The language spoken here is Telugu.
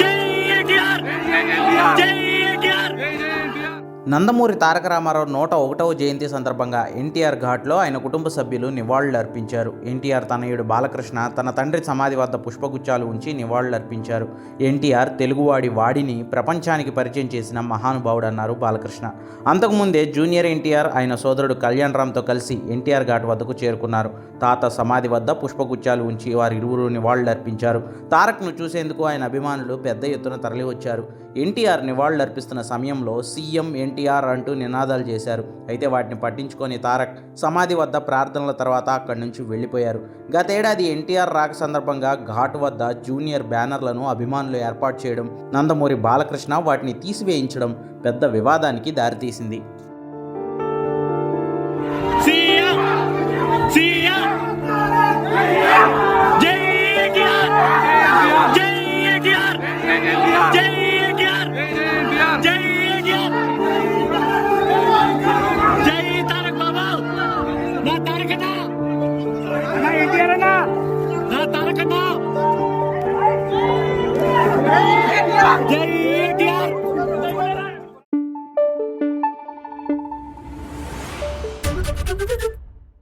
జై జై నందమూరి తారక రామారావు నూట ఒకటవ జయంతి సందర్భంగా ఎన్టీఆర్ ఘాట్లో ఆయన కుటుంబ సభ్యులు నివాళులు అర్పించారు ఎన్టీఆర్ తనయుడు బాలకృష్ణ తన తండ్రి సమాధి వద్ద పుష్పగుచ్చాలు ఉంచి నివాళులు అర్పించారు ఎన్టీఆర్ తెలుగువాడి వాడిని ప్రపంచానికి పరిచయం చేసిన మహానుభావుడు అన్నారు బాలకృష్ణ అంతకుముందే జూనియర్ ఎన్టీఆర్ ఆయన సోదరుడు కళ్యాణ్ రామ్తో కలిసి ఎన్టీఆర్ ఘాట్ వద్దకు చేరుకున్నారు. తాత సమాధి వద్ద పుష్పగుచ్చాలు ఉంచి వారి ఇరువురు నివాళులు అర్పించారు తారక్ను చూసేందుకు ఆయన అభిమానులు పెద్ద ఎత్తున తరలివచ్చారు. ఎన్టీఆర్ నివాళులు అర్పిస్తున్న సమయంలో సీఎం ఎన్ ఎన్టీఆర్ అంటూ నినాదాలు చేశారు. అయితే వాటిని పట్టించుకొని తారక్ సమాధి వద్ద ప్రార్థనల తర్వాత అక్కడి నుంచి వెళ్ళిపోయారు. గతేడాది ఎన్టీఆర్ రాక సందర్భంగా ఘాట్ వద్ద జూనియర్ బ్యానర్లను అభిమానులు ఏర్పాటు చేయడం నందమూరి బాలకృష్ణ వాటిని తీసివేయించడం పెద్ద వివాదానికి దారితీసింది. Thank you.